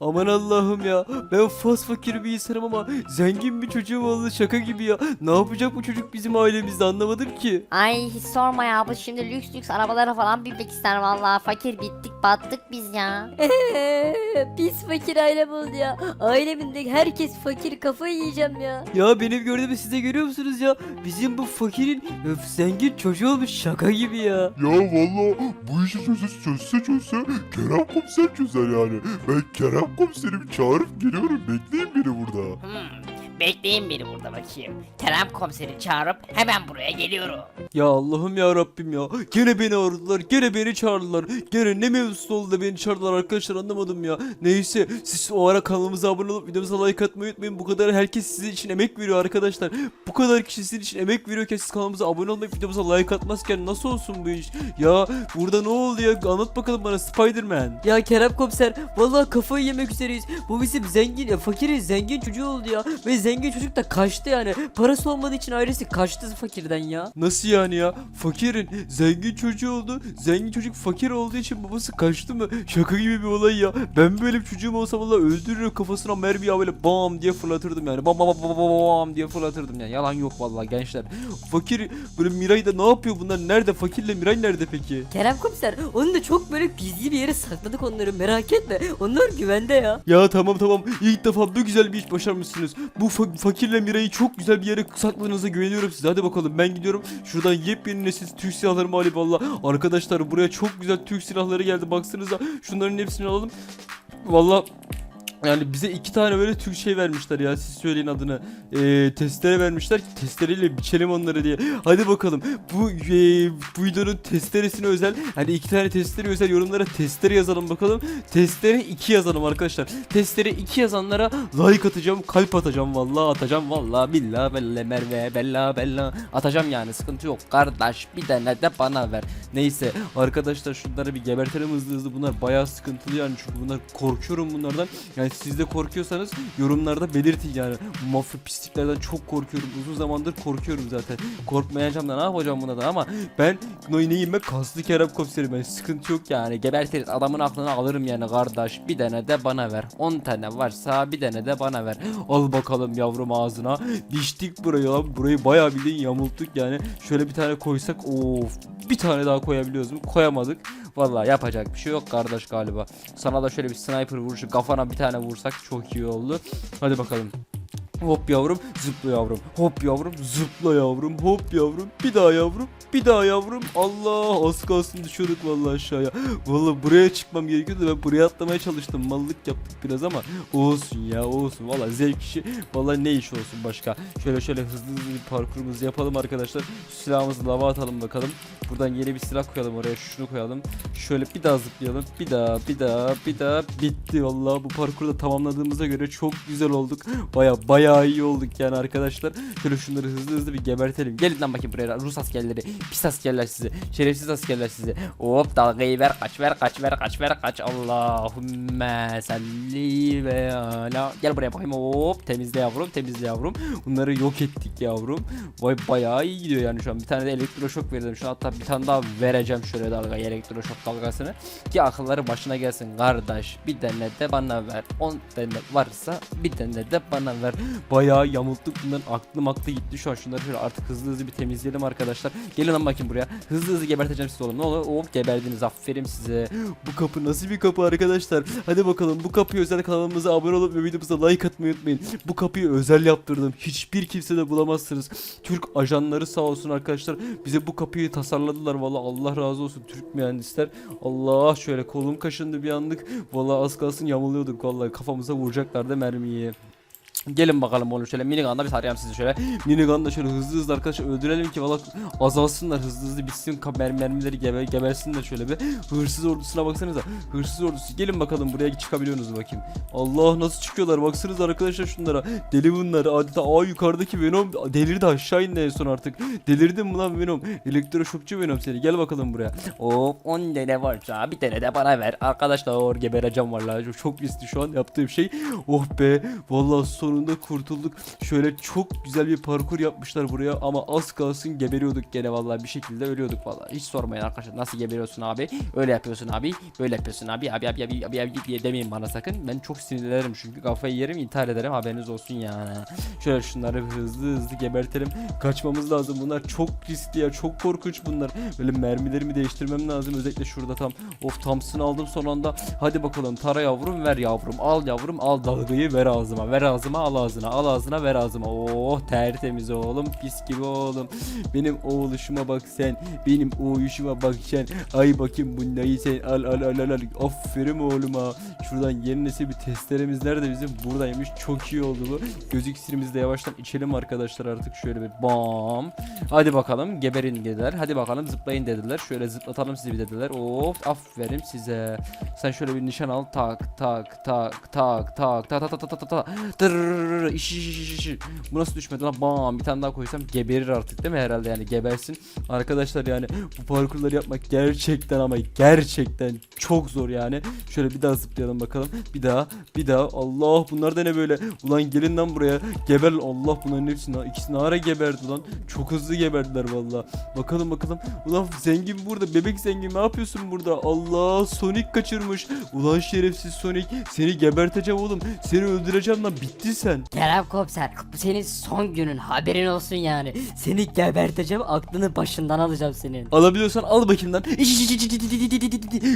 Aman Allah'ım ya. Ben fas fakir bir insanım ama zengin bir çocuğum oldu şaka gibi ya. Ne yapacak bu çocuk bizim ailemizde anlamadım ki. Ay hiç sorma ya bu şimdi lüks lüks arabalara falan binmek ister vallahi fakir bittik battık biz ya. Pis fakir ailem oldu ya. Aileminde herkes fakir kafayı yiyeceğim ya. Ya benim gördüğümü siz de görüyor musunuz ya? Bizim bu fakirin öf, zengin çocuğu olmuş şaka gibi ya. Ya valla bu işi çözse çözse çözse Kerem komiser çözer yani. Ben Kerem komiserimi çağırıp geliyorum bekleyin beni burada. Hmm, bekleyin beni burada bakayım. Kerem komiseri çağırıp hemen buraya geliyorum. Ya Allah'ım ya Rabbim ya. Gene beni aradılar. Gene beni çağırdılar. Gene ne mevzusu oldu da beni çağırdılar arkadaşlar anlamadım ya. Neyse siz o ara kanalımıza abone olup videomuza like atmayı unutmayın. Bu kadar herkes sizin için emek veriyor arkadaşlar. Bu kadar kişi sizin için emek veriyorken siz kanalımıza abone olmayıp videomuza like atmazken nasıl olsun bu iş? Ya burada ne oldu ya? Anlat bakalım bana Spiderman. Ya Kerem komiser vallahi kafayı yemek üzereyiz. Bu bizim zengin ya fakirin zengin çocuğu oldu ya. Ve zengin çocuk da kaçtı yani. Parası olmadığı için ailesi kaçtı fakirden ya. Nasıl yani ya? Fakirin zengin çocuğu oldu. Zengin çocuk fakir olduğu için babası kaçtı mı? Şaka gibi bir olay ya. Ben böyle bir çocuğum olsa vallahi öldürür kafasına mermi ya böyle bam diye fırlatırdım yani. Bam bam bam bam bam diye fırlatırdım yani. Yalan yok vallahi gençler. Fakir böyle Miray da ne yapıyor bunlar? Nerede? Fakirle Miray nerede peki? Kerem komiser onu da çok böyle gizli bir yere sakladık onları merak etme. Onlar güvende ya. Ya tamam tamam. İlk defa bu güzel bir iş başarmışsınız. Bu fa- fakirle Miray'ı çok güzel bir yere sakladığınıza güveniyorum size. Hadi bakalım ben gidiyorum. Şuradan yepyeni nesil Türk silahlarımı alayım valla. Arkadaşlar buraya çok güzel Türk silahları geldi. Baksanıza şunların hepsini alalım. Valla yani bize iki tane böyle Türk şey vermişler ya siz söyleyin adını. Ee, testere vermişler ki testereyle biçelim onları diye. Hadi bakalım bu e, bu videonun testeresine özel hani iki tane testere özel yorumlara testere yazalım bakalım. Testere 2 yazalım arkadaşlar. Testere 2 yazanlara like atacağım kalp atacağım vallahi atacağım vallahi billah bella merve bella bella atacağım yani sıkıntı yok kardeş bir tane de bana ver. Neyse arkadaşlar şunları bir gebertelim hızlı hızlı bunlar bayağı sıkıntılı yani çünkü bunlar korkuyorum bunlardan. Yani siz de korkuyorsanız yorumlarda belirtin yani. Mafya pisliklerden çok korkuyorum. Uzun zamandır korkuyorum zaten. Korkmayacağım da ne yapacağım buna da ama ben ne- neyim ben kaslı Kerem komiserim ben sıkıntı yok yani. Gebertiriz adamın aklını alırım yani kardeş. Bir tane de bana ver. 10 tane varsa bir tane de bana ver. Al bakalım yavrum ağzına. Biçtik burayı lan. Burayı bayağı bildiğin yamulttuk yani. Şöyle bir tane koysak of bir tane daha koyabiliyoruz mu? Koyamadık. Vallahi yapacak bir şey yok kardeş galiba. Sana da şöyle bir sniper vuruşu kafana bir tane vursak çok iyi oldu. Hadi bakalım. Hop yavrum zıpla yavrum. Hop yavrum zıpla yavrum. Hop yavrum bir daha yavrum. Bir daha yavrum. Allah az kalsın düşüyorduk vallahi aşağıya. Vallahi buraya çıkmam gerekiyordu. Ben buraya atlamaya çalıştım. Mallık yaptık biraz ama olsun ya olsun. Vallahi zevk işi. Vallahi ne iş olsun başka. Şöyle şöyle hızlı hızlı bir parkurumuzu yapalım arkadaşlar. Silahımızı lava atalım bakalım. Buradan yeni bir silah koyalım oraya. Şunu koyalım. Şöyle bir daha zıplayalım. Bir daha, bir daha, bir daha. Bitti vallahi bu parkuru da tamamladığımıza göre çok güzel olduk. Baya baya iyi olduk yani arkadaşlar. Şöyle şunları hızlı hızlı bir gebertelim. Gelin lan bakayım buraya Rus askerleri. Pis askerler sizi. Şerefsiz askerler sizi. Hop dalgayı ver kaç ver kaç ver kaç ver kaç. Allahümme salli ve ala. Gel buraya bakayım hop temizle yavrum temizle yavrum. Bunları yok ettik yavrum. Vay bayağı iyi gidiyor yani şu an. Bir tane de elektroşok verdim. Şu an hatta bir tane daha vereceğim şöyle dalga elektroşok dalgasını. Ki akılları başına gelsin kardeş. Bir tane de bana ver. 10 tane varsa bir tane de bana ver. Bayağı yamulttuk bunların aklım aklı gitti şu an. Şunları şöyle artık hızlı hızlı bir temizleyelim arkadaşlar. Gelin lan bakayım buraya. Hızlı hızlı geberteceğim sizi oğlum. Ne olur? Hop geberdiniz. Aferin size. Bu kapı nasıl bir kapı arkadaşlar? Hadi bakalım bu kapıya özel kanalımıza abone olup ve videomuza like atmayı unutmayın. Bu kapıyı özel yaptırdım. Hiçbir kimse de bulamazsınız. Türk ajanları sağ olsun arkadaşlar. Bize bu kapıyı tasarladılar. Valla Allah razı olsun Türk mühendisler. Allah şöyle kolum kaşındı bir anlık. Valla az kalsın yamuluyorduk. Vallahi kafamıza vuracaklardı mermiyi. Gelin bakalım oğlum şöyle minigun'da bir tarayalım sizi şöyle. Minigun'da şöyle hızlı hızlı arkadaşlar öldürelim ki valla azalsınlar hızlı hızlı bitsin mermileri geber gebersinler şöyle bir. Hırsız ordusuna baksanıza. Hırsız ordusu gelin bakalım buraya çıkabiliyorsunuz bakayım. Allah nasıl çıkıyorlar baksanıza arkadaşlar şunlara. Deli bunlar adeta aa yukarıdaki Venom delirdi aşağı indi en son artık. Delirdin mi lan Venom? Elektroşokçu Venom seni gel bakalım buraya. Hop 10 tane varsa bir tane de bana ver. Arkadaşlar gebereceğim vallahi çok, riskli şu an yaptığım şey. Oh be vallahi sonunda sonunda kurtulduk. Şöyle çok güzel bir parkur yapmışlar buraya ama az kalsın geberiyorduk gene vallahi bir şekilde ölüyorduk vallahi. Hiç sormayın arkadaşlar nasıl geberiyorsun abi? Öyle yapıyorsun abi. Böyle yapıyorsun abi. Abi abi abi abi, abi diye demeyin bana sakın. Ben çok sinirlenirim çünkü kafayı yerim intihar ederim haberiniz olsun yani. Şöyle şunları hızlı hızlı gebertelim. Kaçmamız lazım. Bunlar çok riskli ya. Çok korkunç bunlar. Böyle mermilerimi değiştirmem lazım. Özellikle şurada tam. Of Thompson aldım son anda. Hadi bakalım tara yavrum ver yavrum. Al yavrum al dalgayı ver ağzıma. Ver ağzıma al ağzına. Al ağzına ver ağzıma. Oh tertemiz oğlum. Pis gibi oğlum. Benim oğluşuma bak sen. Benim oğluşuma bak sen. Ay bakayım bunları sen al al al al. al. Aferin oğluma. Şuradan yeni nesil bir testeremiz nerede bizim? Buradaymış. Çok iyi oldu bu. Göz iksirimizi de yavaştan içelim arkadaşlar artık şöyle bir bam. Hadi bakalım geberin dediler. Hadi bakalım zıplayın dediler. Şöyle zıplatalım sizi bir dediler. Of aferin size. Sen şöyle bir nişan al. Tak tak tak tak tak tak tak tak tak tak tak. Tırrrr, iş iş iş iş, iş. Bu nasıl düşmedi lan? Bam bir tane daha koysam geberir artık değil mi herhalde yani gebersin. Arkadaşlar yani bu parkurları yapmak gerçekten ama gerçekten çok zor yani. Şöyle bir daha zıplayalım bakalım. Bir daha bir daha. Allah bunlar da ne böyle? Ulan gelin lan buraya. Geber Allah bunların hepsini ikisi ne ara geberdi lan. Çok hızlı geberdiler valla. Bakalım bakalım. Ulan zengin burada. Bebek zengin ne yapıyorsun burada? Allah Sonic kaçırmış. Ulan şerefsiz Sonic. Seni geberteceğim oğlum. Seni öldüreceğim lan. Bitti sen. Kerem komiser bu senin son günün haberin olsun yani. Seni geberteceğim aklını başından alacağım senin. Alabiliyorsan al bakayım lan.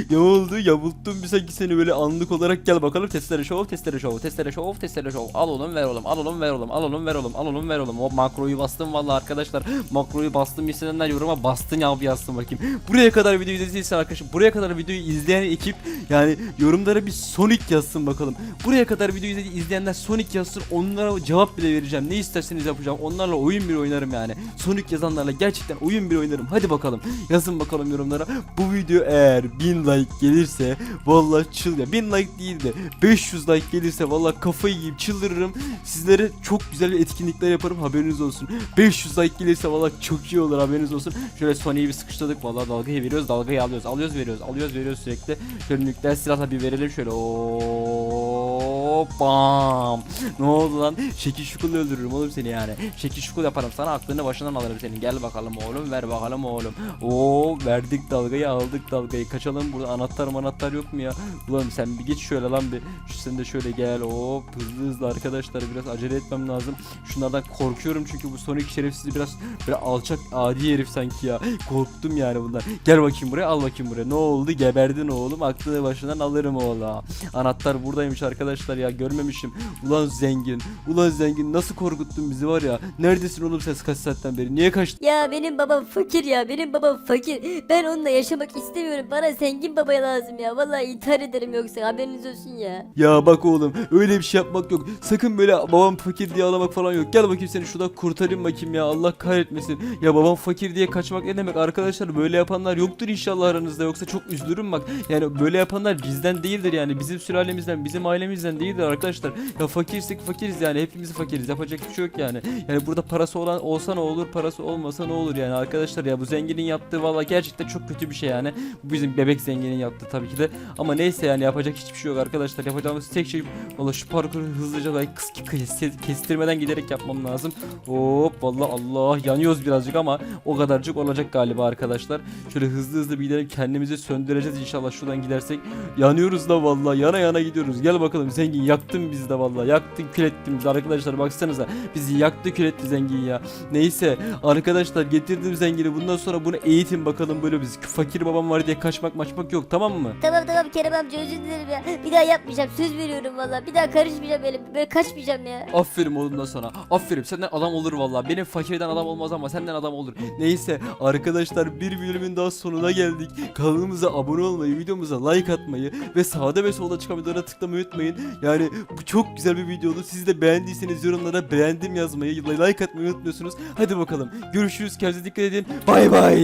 Ne oldu? Yavulttum bir sanki seni böyle anlık olarak gel bakalım. Testere şov, testere şov, testere şov, testere şov. Al oğlum ver oğlum, al oğlum ver oğlum, al oğlum ver oğlum, al oğlum ver oğlum. O makroyu bastım vallahi arkadaşlar. Makroyu bastım isteyenler yoruma bastın abi yazsın bakayım. Buraya kadar videoyu izlediysen arkadaşım, buraya kadar videoyu izleyen ekip yani yorumlara bir Sonic yazsın bakalım. Buraya kadar izledi, izleyenler Sonic yazsın. Onlara cevap bile vereceğim. Ne isterseniz yapacağım. Onlarla oyun bir oynarım yani. Sonic yazanlarla gerçekten oyun bir oynarım. Hadi bakalım. Yazın bakalım yorumlara. Bu video eğer 1000 like gelirse vallahi çıl ya 1000 like değil de 500 like gelirse vallahi kafayı yiyip çıldırırım. Sizlere çok güzel etkinlikler yaparım haberiniz olsun. 500 like gelirse vallahi çok iyi olur haberiniz olsun. Şöyle Sony'yi bir sıkıştırdık vallahi dalgayı veriyoruz dalgayı alıyoruz alıyoruz veriyoruz alıyoruz veriyoruz sürekli. Şöyle nükleer silahla bir verelim şöyle. Oo, bam. Ne oldu lan? Şekil şukul öldürürüm oğlum seni yani. Şekil şukul yaparım sana aklını başından alırım senin. Gel bakalım oğlum ver bakalım oğlum. Oo verdik dalgayı aldık dalgayı. Kaçalım burada anahtar anahtar yok mu ya? Ulan sen bir geç şöyle lan bir. Şu sen de şöyle gel. Hop hızlı hızlı arkadaşlar biraz acele etmem lazım. Şunlardan korkuyorum çünkü bu Sonic şerefsizi biraz böyle alçak adi herif sanki ya. Korktum yani bundan. Gel bakayım buraya al bakayım buraya. Ne oldu? Geberdin oğlum. Aklını başından alırım oğlum. Anahtar buradaymış arkadaşlar ya görmemişim. Ulan zengin. Ulan zengin nasıl korkuttun bizi var ya. Neredesin oğlum sen kaç saatten beri? Niye kaçtın? Ya benim babam fakir ya benim babam fakir. Ben onunla yaşamak istemiyorum. Bana zengin babaya lazım ya. Vallahi intihar ederim yoksa haberiniz olsun ya. Ya bak oğlum öyle bir şey yapmak yok. Sakın böyle babam fakir diye ağlamak falan yok. Gel bakayım seni şurada kurtarayım bakayım ya. Allah kahretmesin. Ya babam fakir diye kaçmak ne demek arkadaşlar? Böyle yapanlar yoktur inşallah aranızda. Yoksa çok üzülürüm bak. Yani böyle yapanlar bizden değildir yani. Bizim sülalemizden, bizim ailemizden değildir arkadaşlar. Ya fakirsek fakiriz yani. Hepimiz fakiriz. Yapacak bir şey yok yani. Yani burada parası olan olsa ne olur, parası olmasa ne olur yani arkadaşlar ya bu zenginin yaptığı valla gerçekten çok kötü bir şey yani. Bu bizim bebek zenginin yaptığı tabii ki de. Ama neyse yani yapacak hiçbir şey yok arkadaşlar. Yapacağımız tek şey valla şu parkuru hızlıca like kıs kes- kestirmeden giderek yapmam lazım. Hop valla Allah yanıyoruz birazcık ama o kadarcık olacak galiba arkadaşlar. Şöyle hızlı hızlı bir gidelim kendimizi söndüreceğiz inşallah şuradan gidersek. Yanıyoruz da valla yana yana gidiyoruz. Gel bakalım zengin yaktın bizi de valla. Yaktın kül ettin bizi arkadaşlar baksanıza. Bizi yaktı kül etti zengin ya. Neyse arkadaşlar getirdim zengini. Bundan sonra bunu eğitin bakalım böyle biz. Fakir babam var diye kaçmak maçmak yok tamam mı? Tamam tamam Kerem amca özür dilerim ya. Bir daha yapmayacağım söz veriyorum valla. Bir daha karışmayacağım böyle. Böyle kaçmayacağım ya. Aferin oğlum da sana. Aferin senden adam olur vallahi. Benim fakirden adam olmaz ama senden adam olur. Neyse arkadaşlar bir bölümün daha sonuna geldik. Kanalımıza abone olmayı, videomuza like atmayı ve sağda ve solda çıkan videolara tıklamayı unutmayın. Yani bu çok güzel bir videodu. Siz de beğendiyseniz yorumlara beğendim yazmayı, like atmayı unutmuyorsunuz. Hadi bakalım. Görüşürüz. Kendinize dikkat edin. Bay bay.